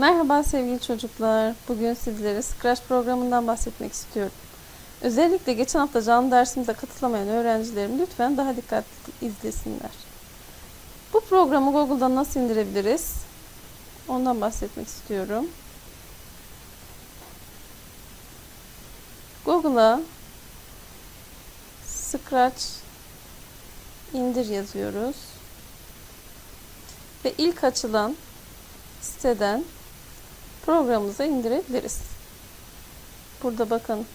Merhaba sevgili çocuklar. Bugün sizlere Scratch programından bahsetmek istiyorum. Özellikle geçen hafta canlı dersimize katılamayan öğrencilerim lütfen daha dikkatli izlesinler. Bu programı Google'dan nasıl indirebiliriz? Ondan bahsetmek istiyorum. Google'a Scratch indir yazıyoruz. Ve ilk açılan siteden programımıza indirebiliriz. Burada bakın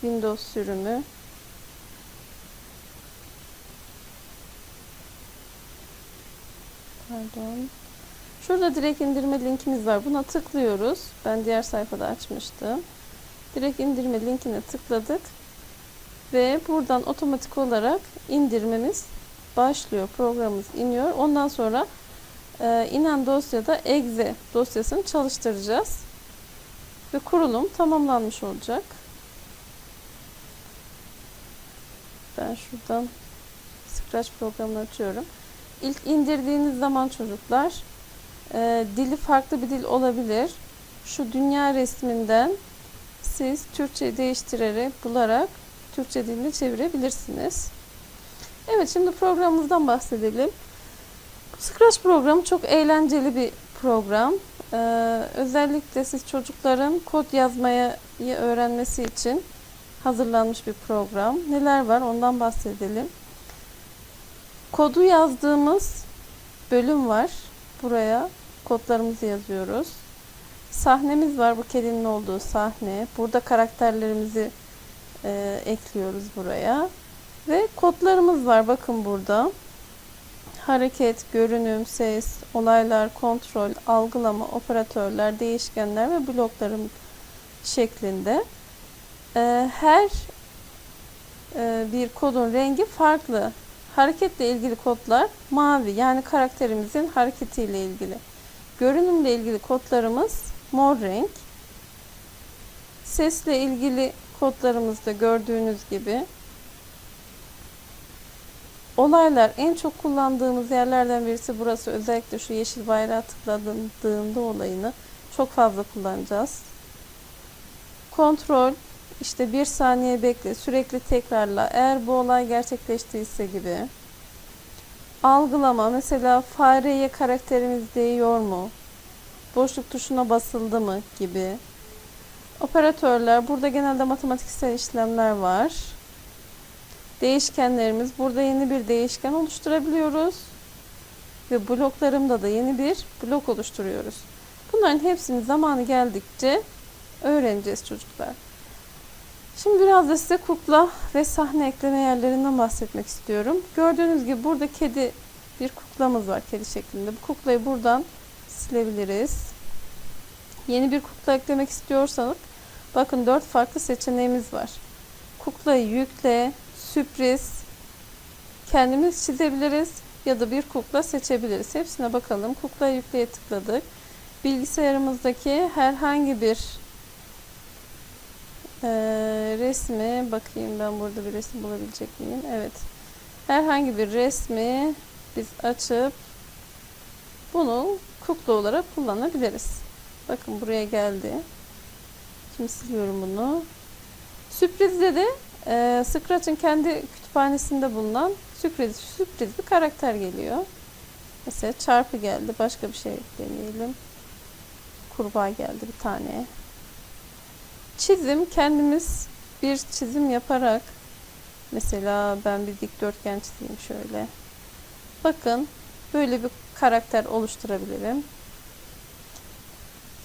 Windows sürümü. Pardon. Şurada direkt indirme linkimiz var. Buna tıklıyoruz. Ben diğer sayfada açmıştım. Direkt indirme linkine tıkladık. Ve buradan otomatik olarak indirmemiz başlıyor. Programımız iniyor. Ondan sonra e, inen dosyada exe dosyasını çalıştıracağız. Ve kurulum tamamlanmış olacak. Ben şuradan Scratch programını açıyorum. İlk indirdiğiniz zaman çocuklar e, dili farklı bir dil olabilir. Şu dünya resminden siz Türkçe değiştirerek bularak Türkçe dilini çevirebilirsiniz. Evet şimdi programımızdan bahsedelim. Scratch programı çok eğlenceli bir program. Ee, özellikle siz çocukların kod yazmayı öğrenmesi için hazırlanmış bir program. Neler var ondan bahsedelim. Kodu yazdığımız bölüm var. Buraya kodlarımızı yazıyoruz. Sahnemiz var. Bu kedinin olduğu sahne. Burada karakterlerimizi e, ekliyoruz buraya. Ve kodlarımız var. Bakın burada hareket, görünüm, ses, olaylar, kontrol, algılama, operatörler, değişkenler ve bloklarım şeklinde. Ee, her e, bir kodun rengi farklı. Hareketle ilgili kodlar mavi yani karakterimizin hareketiyle ilgili. Görünümle ilgili kodlarımız mor renk. Sesle ilgili kodlarımız da gördüğünüz gibi Olaylar en çok kullandığımız yerlerden birisi burası. Özellikle şu yeşil bayrağı tıkladığında olayını çok fazla kullanacağız. Kontrol, işte bir saniye bekle, sürekli tekrarla. Eğer bu olay gerçekleştiyse gibi. Algılama, mesela fareye karakterimiz değiyor mu? Boşluk tuşuna basıldı mı gibi. Operatörler, burada genelde matematiksel işlemler var değişkenlerimiz. Burada yeni bir değişken oluşturabiliyoruz. Ve bloklarımda da yeni bir blok oluşturuyoruz. Bunların hepsini zamanı geldikçe öğreneceğiz çocuklar. Şimdi biraz da size kukla ve sahne ekleme yerlerinden bahsetmek istiyorum. Gördüğünüz gibi burada kedi bir kuklamız var kedi şeklinde. Bu kuklayı buradan silebiliriz. Yeni bir kukla eklemek istiyorsanız bakın dört farklı seçeneğimiz var. Kuklayı yükle, sürpriz kendimiz çizebiliriz ya da bir kukla seçebiliriz. Hepsine bakalım. Kukla yükleye tıkladık. Bilgisayarımızdaki herhangi bir e, resmi bakayım ben burada bir resim bulabilecek miyim? Evet. Herhangi bir resmi biz açıp bunu kukla olarak kullanabiliriz. Bakın buraya geldi. Şimdi siliyorum bunu. Sürprizde de e, Scratch'ın kendi kütüphanesinde bulunan sürpriz, sürpriz bir karakter geliyor. Mesela çarpı geldi. Başka bir şey deneyelim. Kurbağa geldi bir tane. Çizim kendimiz bir çizim yaparak mesela ben bir dikdörtgen çizeyim şöyle. Bakın böyle bir karakter oluşturabilirim.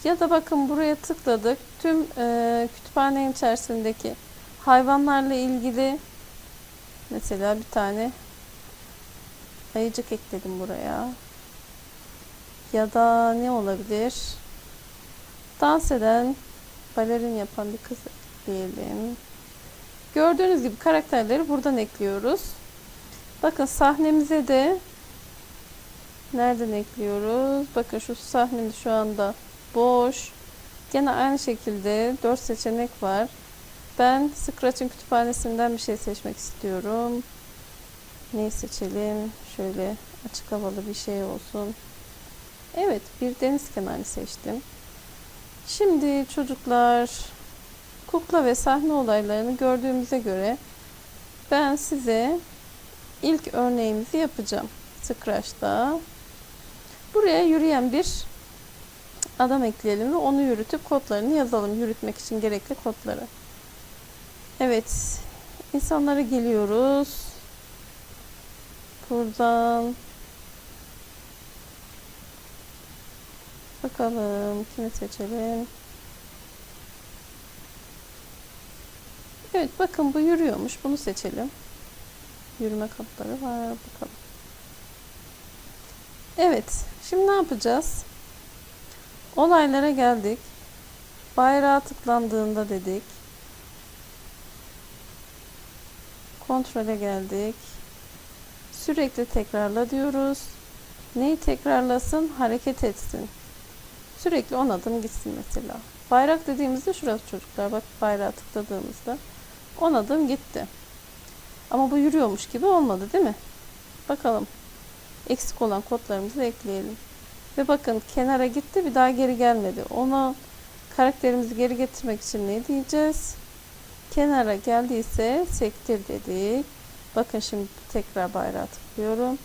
Ya da bakın buraya tıkladık. Tüm e, kütüphanenin içerisindeki hayvanlarla ilgili mesela bir tane ayıcık ekledim buraya. Ya da ne olabilir? Dans eden, balerin yapan bir kız ekleyelim. Gördüğünüz gibi karakterleri buradan ekliyoruz. Bakın sahnemize de nereden ekliyoruz? Bakın şu sahnemiz şu anda boş. Gene aynı şekilde 4 seçenek var. Ben Scratch'ın kütüphanesinden bir şey seçmek istiyorum. Neyi seçelim? Şöyle açık havalı bir şey olsun. Evet, bir deniz kenarı seçtim. Şimdi çocuklar kukla ve sahne olaylarını gördüğümüze göre ben size ilk örneğimizi yapacağım. Scratch'ta. Buraya yürüyen bir adam ekleyelim ve onu yürütüp kodlarını yazalım. Yürütmek için gerekli kodları. Evet. insanlara geliyoruz. Buradan bakalım kimi seçelim. Evet bakın bu yürüyormuş. Bunu seçelim. Yürüme kapları var. Bakalım. Evet. Şimdi ne yapacağız? Olaylara geldik. Bayrağa tıklandığında dedik. Kontrole geldik. Sürekli tekrarla diyoruz. Neyi tekrarlasın? Hareket etsin. Sürekli 10 adım gitsin mesela. Bayrak dediğimizde şurası çocuklar. Bak bayrağa tıkladığımızda 10 adım gitti. Ama bu yürüyormuş gibi olmadı değil mi? Bakalım. Eksik olan kodlarımızı ekleyelim. Ve bakın kenara gitti bir daha geri gelmedi. Onu karakterimizi geri getirmek için ne diyeceğiz? Kenara geldiyse sektir dedik. Bakın şimdi tekrar bayrağı tıklıyorum.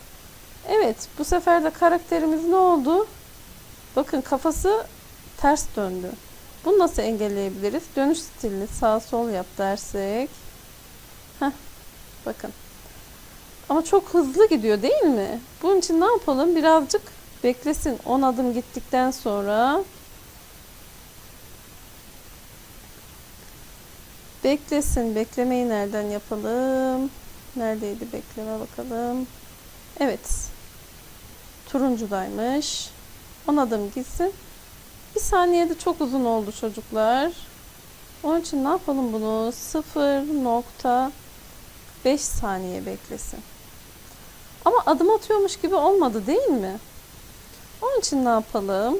Evet bu sefer de karakterimiz ne oldu? Bakın kafası ters döndü. Bunu nasıl engelleyebiliriz? Dönüş stilini sağ sol yap dersek. Heh, bakın. Ama çok hızlı gidiyor değil mi? Bunun için ne yapalım? Birazcık beklesin. 10 adım gittikten sonra beklesin. Beklemeyi nereden yapalım? Neredeydi bekleme bakalım. Evet. Turuncudaymış. 10 adım gitsin. Bir saniyede çok uzun oldu çocuklar. Onun için ne yapalım bunu? 0.5 saniye beklesin. Ama adım atıyormuş gibi olmadı değil mi? Onun için ne yapalım?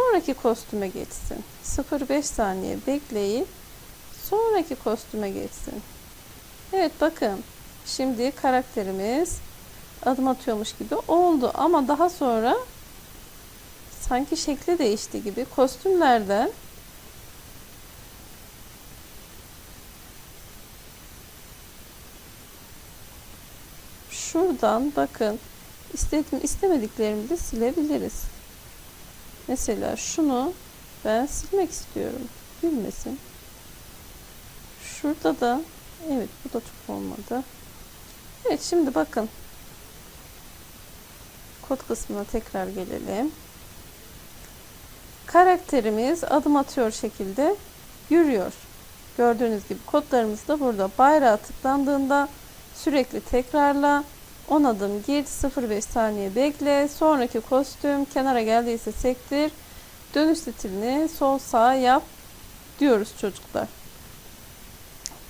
Sonraki kostüme geçsin. 0.5 saniye bekleyip sonraki kostüme geçsin. Evet bakın. Şimdi karakterimiz adım atıyormuş gibi oldu ama daha sonra sanki şekli değişti gibi kostümlerden şuradan bakın istedim istemediklerimizi silebiliriz. Mesela şunu ben silmek istiyorum. Gülmesin. Şurada da evet bu da çok olmadı. Evet şimdi bakın kod kısmına tekrar gelelim. Karakterimiz adım atıyor şekilde yürüyor. Gördüğünüz gibi kodlarımız da burada. Bayrağa tıklandığında sürekli tekrarla 10 adım git 0.5 saniye bekle. Sonraki kostüm kenara geldiyse sektir. Dönüş stilini sol sağ yap diyoruz çocuklar.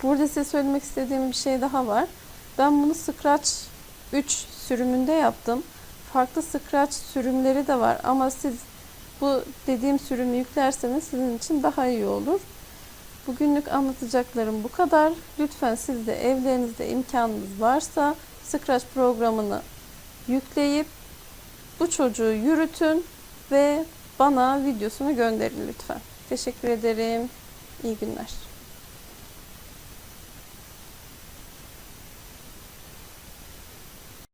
Burada size söylemek istediğim bir şey daha var. Ben bunu Scratch 3 sürümünde yaptım farklı Scratch sürümleri de var ama siz bu dediğim sürümü yüklerseniz sizin için daha iyi olur. Bugünlük anlatacaklarım bu kadar. Lütfen siz de evlerinizde imkanınız varsa Scratch programını yükleyip bu çocuğu yürütün ve bana videosunu gönderin lütfen. Teşekkür ederim. İyi günler.